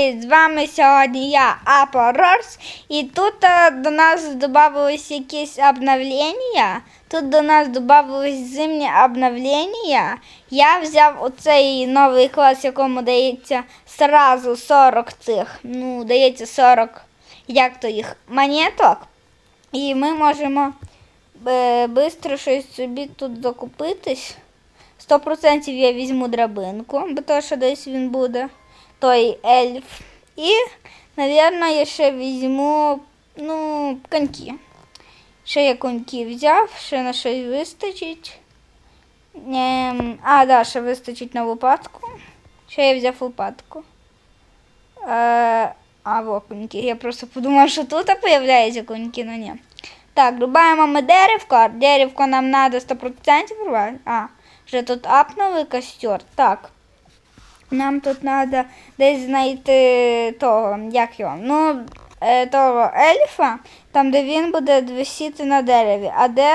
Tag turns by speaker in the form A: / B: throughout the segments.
A: З вами сьогодні я Апорорс, і тут е, до нас додавалось якісь обновлення. Тут до нас додавалось зимні обновлення. Я взяв оцей новий клас, якому дається сразу 40 цих, ну, дається 40, як то їх, монеток. І ми можемо швидко щось собі тут закупитись. 100% я візьму драбинку, бо то, що десь він буде, той ельф. І, мабуть, я ще візьму ну, коньки. Ще я коньки взяв, ще на щось вистачить. Ем, а, да, ще вистачить на лопатку. Ще я взяв лопатку. Е, а, во коньки. Я просто подумав, що тут появляються коньки, но ні. Так, рубаємо ми деревко. Деревко нам треба 100% рубати. А, вже тут апнули костер. Так. Нам тут треба десь знайти того, як його. Ну, е, того ельфа, там, де він буде висіти на дереві. А де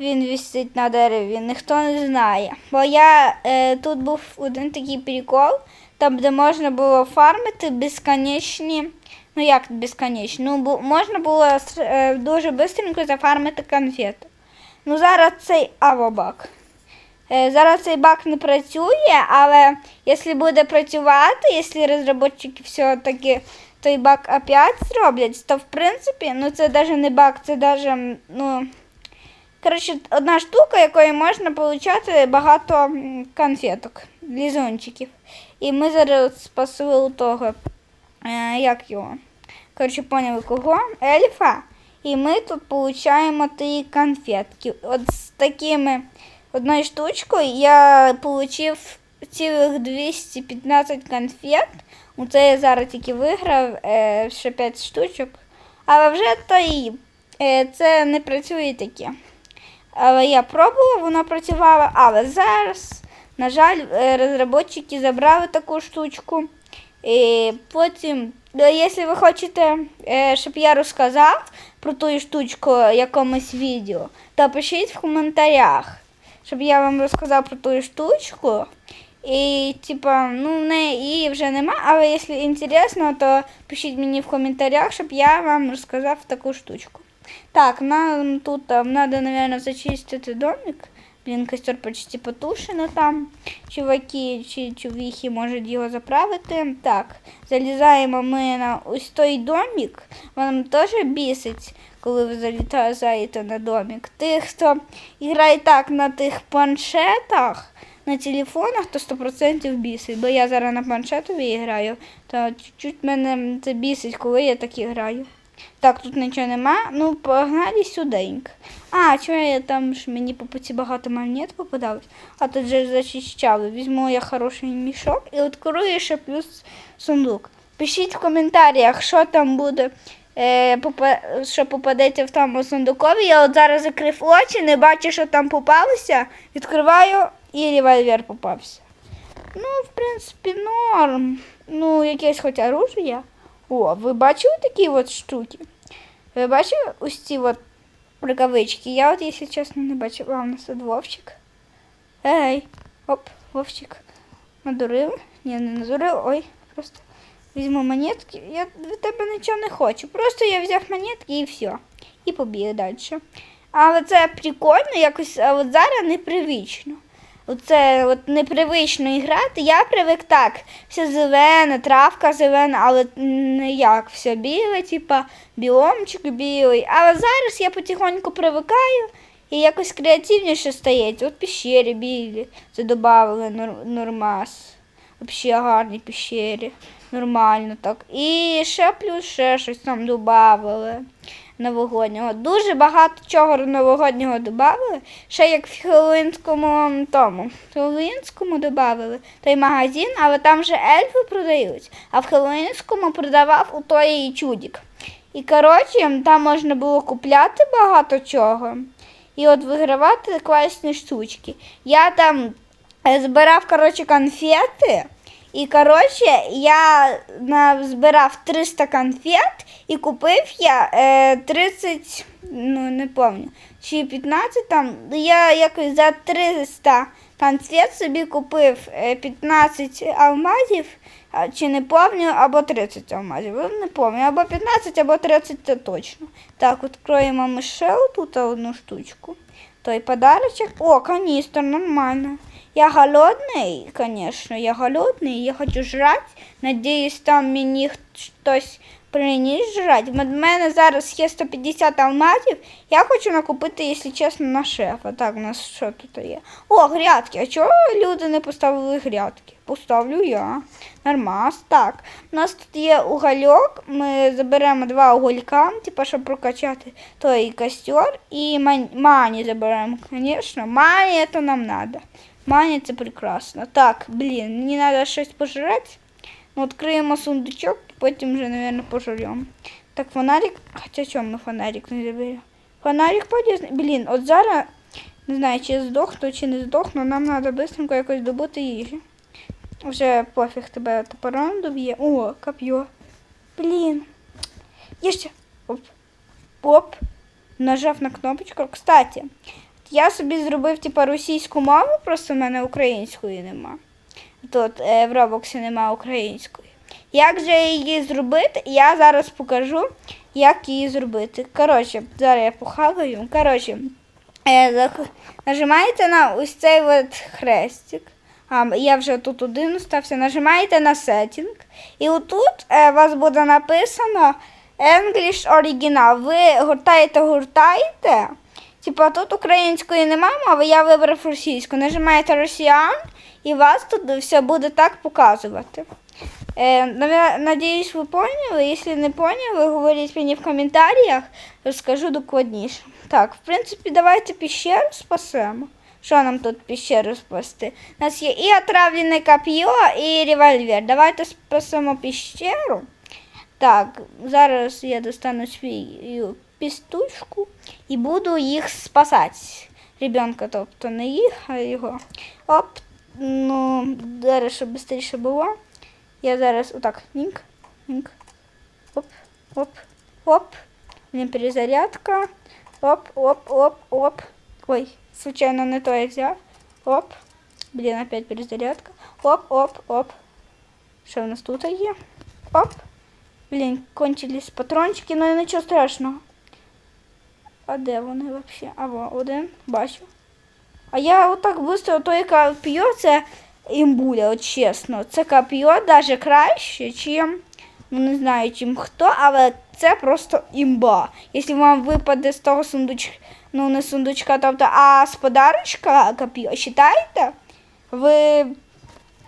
A: він висить на дереві, ніхто не знає. Бо я е, тут був один такий прикол, там, де можна було фармити безконечні. Ну як безконечно? Ну, бу- можна було е, дуже швидко зафармити конфети. Ну зараз цей авобак. Е, Зараз цей баг не працює, але якщо буде працювати, якщо розробники все-таки той баг опять зроблять, то в принципі, ну це навіть не баг, це навіть, ну, коротше, одна штука, якою можна отримати багато конфеток, лізончиків. І ми зараз спасли у того, е, як його, коротше, поняли кого? Ельфа. І ми тут получаємо ті конфетки. От з такими одною штучкою я отримав цілих 215 конфет. Оце я зараз тільки виграв е, ще 5 штучок. Але вже то і е, це не працює таке. Але я пробувала, воно працювало. Але зараз, на жаль, е, розробники забрали таку штучку. І потім, ну, якщо ви хочете, е, щоб я розказав про ту штучку в якомусь відео, то пишіть в коментарях, щоб я вам розказав про ту штучку. І, типа, ну, в неї її вже нема, але якщо інтересно, то пишіть мені в коментарях, щоб я вам розказав таку штучку. Так, нам тут треба, мабуть, зачистити домик. Блін, костер почти потушено там. Чуваки чи чувіхи можуть його заправити. Так, залізаємо ми на ось той домик. Вам теж бісить, коли ви залітаєте на домик. Тих, хто грає так на тих планшетах, на телефонах, то 100% бісить. Бо я зараз на планшетові граю, то чуть-чуть мене це бісить, коли я так граю. Так, тут нічого нема. Ну, погнали сюденько. А, чого я там ж мені по путі багато монет попадалось, а тут же зачищали. Візьму я хороший мішок і відкрию ще плюс сундук. Пишіть в коментарях, що там буде, е, попа- що попадеться в тому сундукові. Я от зараз закрив очі, не бачу, що там попалося. Відкриваю і револьвер попався. Ну, в принципі, норм. Ну, якесь хоч оружие. О, ви бачили такі от штуки? Ви бачили ось ці от рукавички? Я от, якщо чесно, не бачила. А, у нас тут Вовчик. Ей, оп, Вовчик. Надурив? Ні, не надурив. Ой, просто візьму монетки. Я від тебе нічого не хочу. Просто я взяв монетки і все. І побіг далі. Але це прикольно, якось, от зараз непривично. Оце от непривично грати. Я привик так. Все зелене, травка зелена, але не як все біле, типа біомчик білий. Але зараз я потихоньку привикаю і якось креативніше стається. От пещері білі. Це додали нормас. Взагалі гарні пещері. Нормально так. І ще плюс ще щось там додали новогоднього. Дуже багато чого новогоднього додали. Ще як в Хеллоуінському тому. В Хеллоуінському додали той магазин, але там же ельфи продають. А в Хеллоуінському продавав у той чудік. І коротше, там можна було купляти багато чого. І от вигравати класні штучки. Я там е, збирав коротше, конфети. І коротше, я збирав 300 конфет і купив я е, 30, ну не пам'ятаю, чи 15 там. Я якось за 300 конфет собі купив е, 15 алмазів чи не пам'ятаю, або 30 алмазів. Ну, Не пам'ятаю, або 15, або 30 це точно. Так, відкроємо ми тут одну штучку. Той подарочек. О, канистр, нормально. Я голодний, конечно, я голодний, я хочу жрать. Надеюсь, там мені хтось приніс жрати. В мене зараз є 150 алмазів. Я хочу накупити, якщо чесно, на шефа. Так, у нас що тут є? О, грядки. А чого люди не поставили грядки? Поставлю я. Нормас. Так. У нас тут є угольок. Ми заберемо два уголька, типу, щоб прокачати той костер. І мані заберемо, звісно. Мані це нам треба. Мані це прекрасно. Так, блін, мені треба щось пожрати. Ну, відкриємо сундучок, потім вже, мабуть, пожремо. Так, фонарик. Хоча чому ми фонарик не заберемо? Фонарик полезний. Блін, от зараз не знаю, чи здохну, чи не здохну, нам треба швидко якось добути їжі. Вже пофіг тебе топором доб'є. О, коп'є. Блін. Їжте. Оп. Оп. Нажав на кнопочку. Кстати, я собі зробив типа російську мову, просто в мене української нема. Тут е, в Робоксі нема української. Як же її зробити? Я зараз покажу, як її зробити. Коротше, зараз я похаваю. Коротше, е, нажимаєте на ось цей от хрестик. А, я вже тут один остався. Нажимаєте на сеттінг. І отут е, у вас буде написано English Original. Ви гуртаєте, гуртаєте. Типа тут української нема мови, я вибрав російську. Нажимаєте росіян, і вас тут все буде так показувати. Е, навя- надіюсь, ви поняли. Якщо не поняли, говоріть мені в коментарях, розкажу докладніше. Так, в принципі, давайте піщеру спасемо. Що нам тут піщеру спасти? У нас є і отравлене коп'є, і револьвер. Давайте спасемо піщеру. Так, зараз я достану свою пістушку і буду їх спасати. Ребенка, тобто не їх, а його. Оп, ну, зараз, щоб швидше було. Я зараз отак. Нінк, нінк. Оп, оп, оп. Блін, перезарядка. Оп, оп, оп, оп. Ой, случайно не то я взяв. Оп. Блін, опять перезарядка. Оп, оп, оп. Що в нас тут є? Оп. Блін, кончились патрончики, ну нічого страшного. А де вони взагалі? А во, один, бачу. А я отак швидко, то яка п'є, це імбуля, от чесно. Це коп'є навіть краще, чим, ну не знаю, чим хто, але це просто імба. Якщо вам випаде з того сундучка, ну не сундучка, тобто, а з подарочка коп'є, вважаєте, ви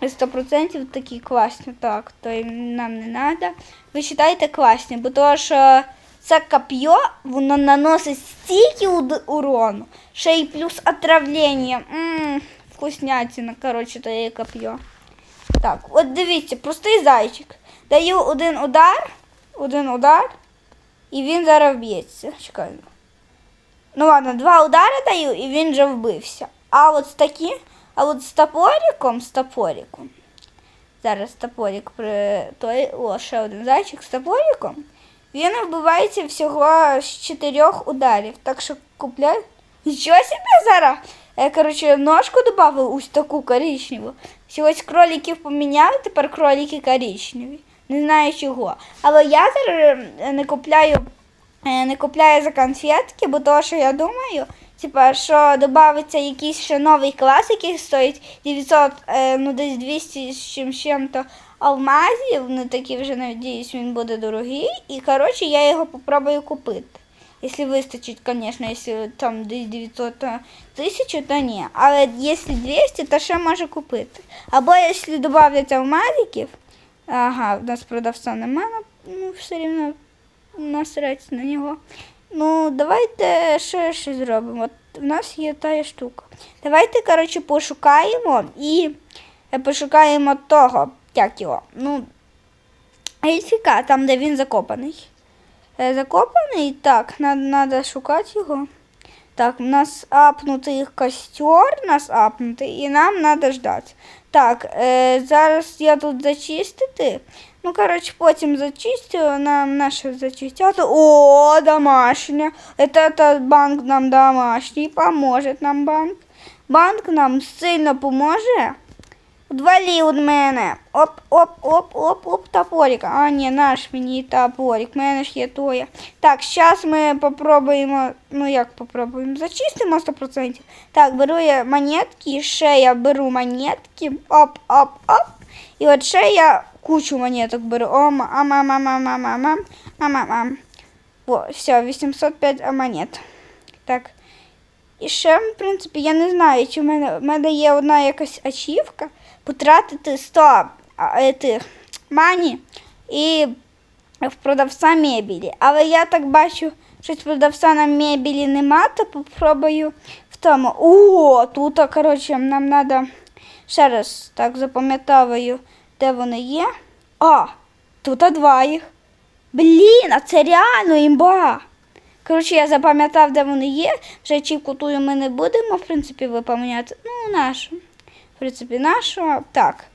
A: 100% такі класні. Так, то нам не треба. Ви вважаєте класні, бо то, що це коп'є, воно наносить стільки урону, ще й плюс отравлення. Ммм, вкуснятина, коротше, то є коп'є. Так, от дивіться, простий зайчик. Даю один удар, один удар, і він зараз вб'ється. Чекай. Ну ладно, два удари даю, і він вже вбився. А от з такі, а от з топориком, з топориком. Зараз топорик при той. О, ще один зайчик з топориком. Він вбивається всього з чотирьох ударів. Так що купляй. Нічого собі зараз. Я, коротше, ножку додав ось таку коричневу. Ось кроликів поміняли, тепер кролики коричневі. Не знаю чого. Але я зараз е, не купляю, е, не купляю за конфетки, бо то, що я думаю, типа, що додається якийсь ще новий клас, який стоїть 900, е, ну десь 200 з чим чим-то алмазів. Ну такі вже надіюсь, він буде дорогий. І коротше я його попробую купити. Якщо вистачить, звісно, якщо там десь 900 то 1000, то ні. Але якщо 200, то ще може купити. Або якщо додавлять алмазиків, ага, в нас продавця немає, ну все рівно насрать на нього. Ну, давайте ще щось зробимо. От в нас є та штука. Давайте, коротше, пошукаємо і е, пошукаємо того, як його. Ну, Ельфіка, там, де він закопаний. Е, Закопаний, так, треба шукати його. Так, у нас апнутий костер, нас апнутий, і нам треба ждати. Так, е, зараз я тут зачистити. Ну, коротше, потім зачистю, нам наше зачистять. О, домашня. Это, это банк нам домашній, поможе нам банк. Банк нам сильно поможе. Отвали від мене. Оп, оп, оп, оп, оп, топорик. А, ні, наш мені топорик. У мене ж є тоя. Так, зараз ми попробуємо, ну як попробуємо, зачистимо 100%. Так, беру я монетки, ще я беру монетки. Оп, оп, оп. І от ще я кучу монеток беру. О, мам, мам, мам, мам, мам, мам, мам, мам, мам. О, все, 805 монет. Так. І ще, в принципі, я не знаю, чи в мене, в мене є одна якась ачівка потратити 100 а, е, мані і в продавця мебілі. Але я так бачу, що продавця на мебілі нема, то попробую в тому. О, тут, коротше, нам треба ще раз так запам'ятовую, де вони є. А, тут два їх. Блін, а це реально імба. Коротше, я запам'ятав, де вони є. Вже чівку тую ми не будемо, в принципі, виповняти. Ну, нашу. В принципі, нашу. Так.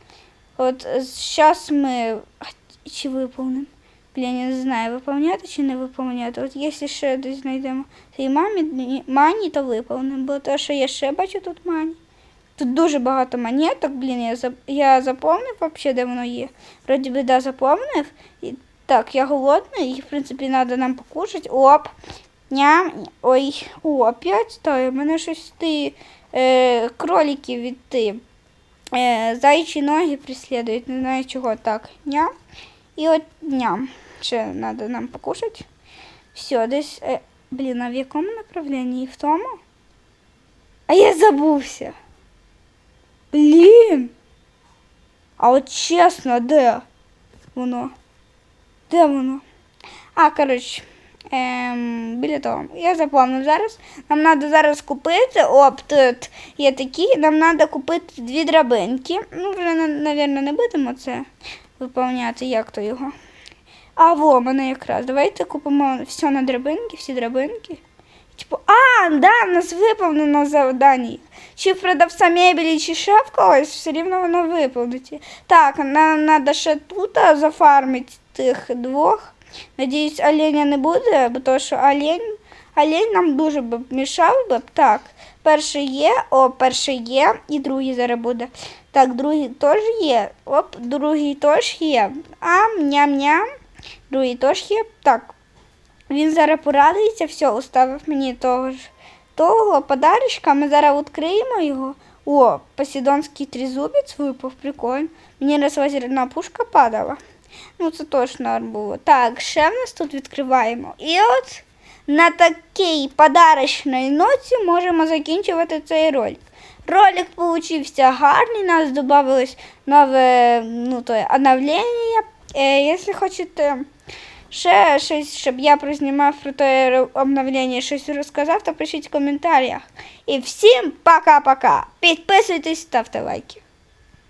A: От зараз ми. Чи? Блін, я не знаю, виповняти чи не виповняти. От якщо ще десь знайдемо цей мамі, мані, то виповнимо. Бо то, що я ще бачу тут мані. Тут дуже багато монеток, блін, я, зап... я заповнив взагалі, де воно є. Вроді би, да, заповнив. І... Так, я голодний, і, в принципі, треба нам покушати. Оп. Ням. Ой, о, опять стою. Мене щось ти е, кролики від ти. Е, зайчі ноги преслідують, не знаю чого. Так, ням. І от ням. Ще треба нам покушати. Все, десь. Е, блін, а в якому направленні? В тому? А я забувся. Блін. А от чесно, де воно? Де воно? А, коротше, ем, біля того. Я запомнив зараз. Нам треба зараз купити. Оп, тут є такі. Нам треба купити дві драбинки. Ну, вже, мабуть, не будемо це виповняти, як то його. А, во, мене якраз. Давайте купимо все на драбинки, всі драбинки. Типу, а, да, в нас виповнено завдання. Чи продавця мебелі, чи ще в когось, все рівно воно виповнить. Так, нам треба ще тут зафармити тих двох. Надіюсь, оленя не буде, бо що олень, олень нам дуже б мішав би. Так, перший є, о, перший є, і другий зараз буде. Так, другий теж є. Оп, другий теж є. А, ням-ням. Другий теж є. Так, він зараз порадується, все, уставив мені того ж того подарочка. Ми зараз відкриємо його. О, посідонський тризубець випав, прикольно. Мені раз лазерна пушка падала. Ну, це точно норм було. Так, ще в нас тут відкриваємо. І от на такій подарочній ноті можемо закінчувати цей ролик. Ролик получився гарний, нас додавалось нове ну, то, оновлення. Е, якщо хочете ще щось, щоб я прознімав про те обновлення, щось розказав, то пишіть в коментарях. І всім пока-пока. Підписуйтесь, ставте лайки.